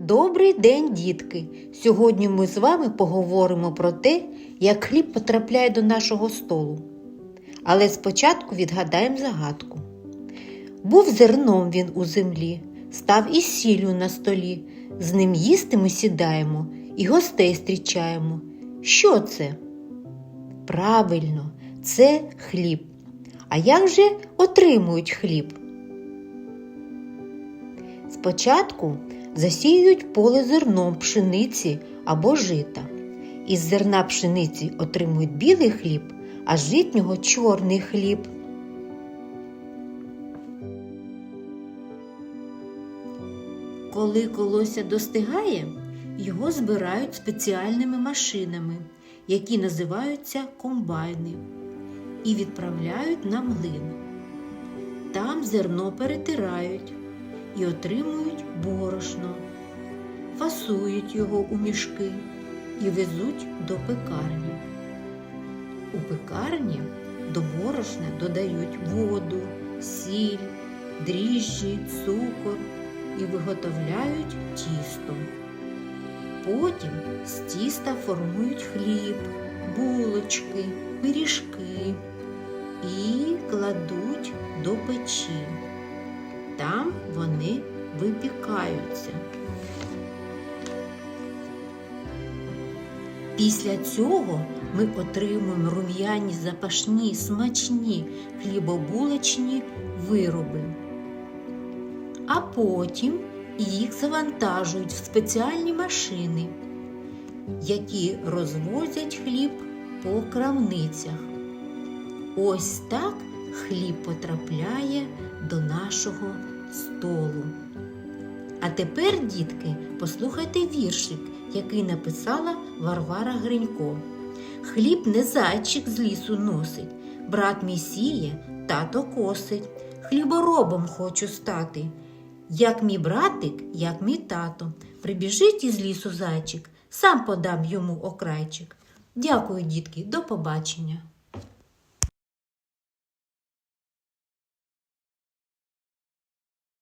Добрий день, дітки! Сьогодні ми з вами поговоримо про те, як хліб потрапляє до нашого столу. Але спочатку відгадаємо загадку. Був зерном він у землі, став із сіллю на столі. З ним їсти ми сідаємо і гостей зустрічаємо. Що це? Правильно, це хліб. А як же отримують хліб? Спочатку засіюють поле зерном пшениці або жита. Із зерна пшениці отримують білий хліб, а з житнього чорний хліб. Коли колося достигає, його збирають спеціальними машинами, які називаються комбайни, і відправляють на млин. Там зерно перетирають і отримують борошно, фасують його у мішки і везуть до пекарні. У пекарні до борошна додають воду, сіль, дріжджі, цукор і виготовляють тісто. Потім з тіста формують хліб, булочки, пиріжки і кладуть до печі. Там вони випікаються. Після цього ми отримуємо рум'яні запашні, смачні хлібобулочні вироби. А потім їх завантажують в спеціальні машини, які розвозять хліб по крамницях. Ось так хліб потрапляє до нашого столу. А тепер, дітки, послухайте віршик, який написала Варвара Гринько. Хліб не зайчик з лісу носить, брат мій сіє, тато косить. Хліборобом хочу стати. Як мій братик, як мій тато. Прибіжить із лісу зайчик, сам подам йому окрайчик. Дякую, дітки, до побачення.